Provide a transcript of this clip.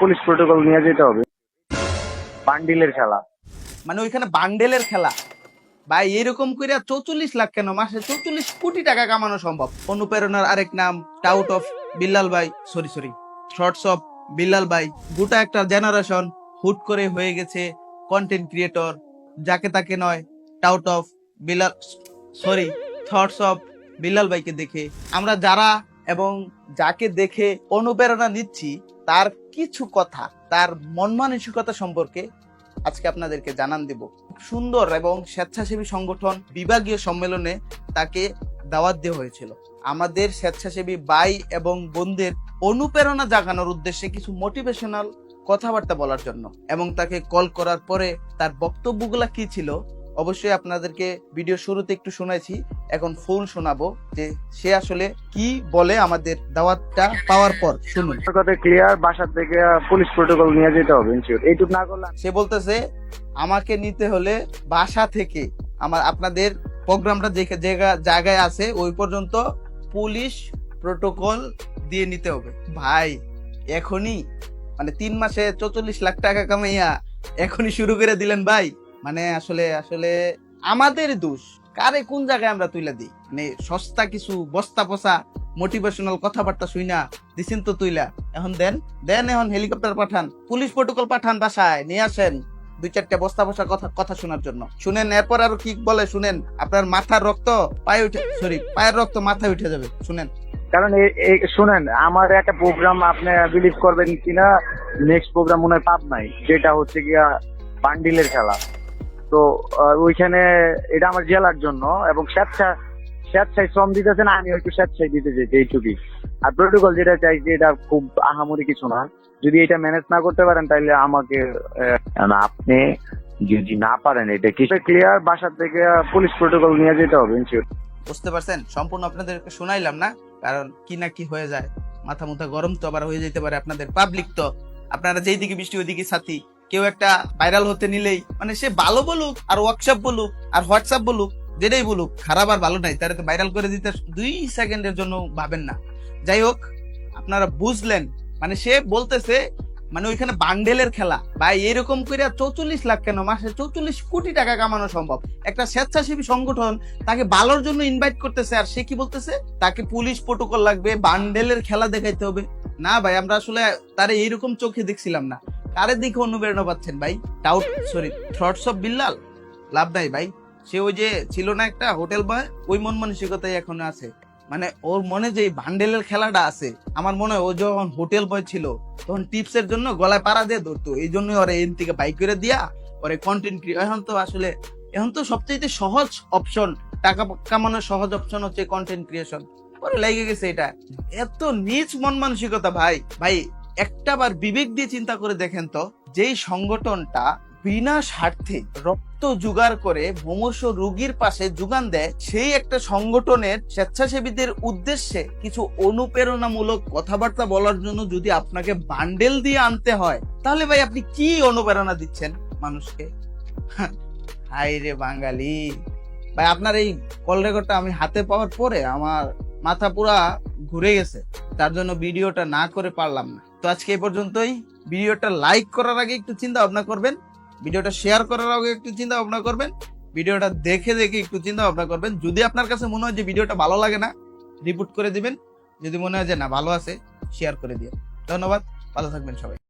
Police protocol নিয়ে যেতে হবে। বান্ডিলের খেলা। মানে ওইখানে বান্ডেলের খেলা। ভাই, এরকম করে চৌচল্লিশ লাখ কেন? মাসে চৌচল্লিশ কোটি টাকা কামানো সম্ভব। অনুপ্রেরণার আরেক নাম টাউট অফ বিল্লাল ভাই sorry sorry shorts of Billal ভাই, গোটা একটা জেনারেশন হুট করে হয়ে গেছে কন্টেন্ট ক্রিয়েটর যাকে তাকে নয় tout of Billal sorry thoughts of Billal ভাইকে দেখে। আমরা যারা এবং যাকে দেখে অনুপ্রেরণা নিচ্ছি তার কিছু কথা, তার মন মানসিকতা সম্পর্কে আজকে আপনাদেরকে জানান দেব। সুন্দর এবং স্বেচ্ছাসেবী সংগঠন বিভাগীয় সম্মেলনে তাকে দাওয়াত দেওয়া হয়েছিল। আমাদের স্বেচ্ছাসেবী ভাই এবং বোনদের অনুপ্রেরণা জাগানোর উদ্দেশ্যে কিছু মোটিভেশনাল কথাবার্তা বলার জন্য এবং তাকে কল করার পরে তার বক্তব্যগুলা কি ছিল অবশ্যই আপনাদেরকে ভিডিও শুরুতে একটু শোনাইছি। এখন ফুল শোনাবো যে সে আসলে কি বলে আমাদের দাওয়াতটা পাওয়ার পর। শুনুন। কথা ক্লিয়ার বাসার থেকে পুলিশ প্রোটোকল নিয়ে যেতে হবে এইটুকু না করলে সে বলতেছে আমাকে নিতে হলে বাসা থেকে আমার আপনাদের প্রোগ্রামটা যে জায়গা- জায়গায় আছে ওই পর্যন্ত পুলিশ প্রোটোকল দিয়ে নিতে হবে। ভাই এখনই মানে তিন মাসে চৌচল্লিশ লাখ টাকা কামাইয়া এখনই শুরু করে দিলেন ভাই। মানে আসলে আসলে আমাদের দোষ। কারে কোন জায়গায় আমরা তুইলা দিই? মানে সস্তা কিছু বস্তা পচা মোটিভেশনাল কথাবার্তা শুই না দিছেন তো তুইলা। এখন দেন দেন এখন হেলিকপ্টার পাঠান, পুলিশ প্রোটোকল পাঠান বাসায়, নিয়ে আসেন দুই চারটা বস্তা বসা কথা কথা শোনার জন্য। শুনেন, এরপর আরও কি বলে শুনেন, আপনার মাথার রক্ত পায়ে উঠে সরি পায়ের রক্ত মাথায় উঠে যাবে, শুনেন। কারণ শুনেন, আমার একটা প্রোগ্রাম আপনি বিলিভ করবেন কিনা নেক্সট প্রোগ্রাম মনে হয় পাব নাই যেটা হচ্ছে গিয়া বান্ডিলের খেলা। তো ওইখানে এটা আমার জেলার জন্য, এবং স্বেচ্ছা, স্বেচ্ছায় শ্রম দিতেছেন আমি একটু স্বেচ্ছায় দিতে চাইছি এইটুকুই। আর প্রোটোকল যেটা চাইছি এটা খুব আহামরি কিছু না। যদি এটা ম্যানেজ না করতে পারেন তাহলে আমাকে আপনি যদি না পারেন, এটা কি ক্লিয়ার বাসার থেকে পুলিশ প্রোটোকল নিয়ে যেতে হবে বুঝতে পারছেন? সম্পূর্ণ আপনাদেরকে শোনাইলাম না, কারণ কি না কি হয়ে যায়। মাথা মুথা গরম তো আবার হয়ে যেতে পারে আপনাদের পাবলিক তো। আপনারা যেই দিকে বৃষ্টি, ওইদিকে সাথী কেউ একটা ভাইরাল হতে নিলেই মানে সে ভালো বলুক, আর ওয়ার্কশপ বলুক, আর হোয়াটসঅ্যাপ বলুক, যেটাই বলুক, খারাপ আর ভালো নাই, তারা ভাইরাল করে দিতে দুই সেকেন্ডের জন্য ভাবেন না। যাই হোক, আপনারা বুঝলেন মানে সে বলতেছে মানে ওইখানে বান্ডেলের খেলা। ভাই, এরকম করে চৌচল্লিশ লাখ কেন? মাসে চৌচল্লিশ কোটি টাকা কামানো সম্ভব। একটা স্বেচ্ছাসেবী সংগঠন তাকে ভালোর জন্য ইনভাইট করতেছে, আর সে কি বলতেছে? তাকে পুলিশ প্রোটোকল লাগবে, বান্ডেলের খেলা দেখাইতে হবে। না ভাই, আমরা আসলে তারা এইরকম চোখে দেখছিলাম না। কারে দিকে অনুপ্রেরণা পাচ্ছেন ভাই। Tout sorry thoughts of Billal লাভ নাই ভাই। সে ওই যে ছিল না একটা হোটেল বয় ওই মন মানসিকতাই এখন আছে। মানে ওর মনে যে ভান্ডেলের খেলাটা আছে, আমার মনে হয় ও যখন হোটেল বয় ছিল, তখন টিপসের জন্য গলায় পাড়া দিয়ে ধরতো। এই জন্যই ওরা এন থেকে বাইক করে দিয়া ওরে কন্টেন্ট এখন তো আসলে, এখন তো সবচেয়ে সহজ অপশন টাকা কামানোর সহজ অপশন হচ্ছে কন্টেন্ট ক্রিয়েশন পরে লেগে গেছে এটা। এত নিচ মন মানসিকতা ভাই। ভাই একটা বার বিবেক দিয়ে চিন্তা করে দেখেন তো, যেই সংগঠনটা বিনা স্বার্থে রক্ত জোগাড় করে ভমস্য রোগীর পাশে যোগান দেয়, সেই একটা সংগঠনের স্বেচ্ছাসেবীদের উদ্দেশ্যে কিছু অনুপ্রেরণামূলক কথাবার্তা বলার জন্য যদি আপনাকে বান্ডেল দিয়ে আনতে হয়, তাহলে ভাই আপনি কি অনুপ্রেরণা দিচ্ছেন মানুষকে? হাই রে বাঙালি। ভাই, আপনার এই কল রেকর্ডটা আমি হাতে পাওয়ার পরে আমার মাথা পুরা ঘুরে গেছে। তার জন্য ভিডিওটা না করে পারলাম না। তো আজকে এই পর্যন্তই। ভিডিওটা লাইক করার আগে একটু চিন্তা ভাবনা করবেন। ভিডিওটা শেয়ার করার আগে একটু চিন্তা ভাবনা করবেন। ভিডিওটা দেখে দেখে একটু চিন্তা ভাবনা করবেন। যদি আপনার কাছে মনে হয় যে ভিডিওটা ভালো লাগে না, রিপোর্ট করে দিবেন। যদি মনে হয় যে না, ভালো আছে, শেয়ার করে দিয়ে ধন্যবাদ। ভালো থাকবেন সবাই।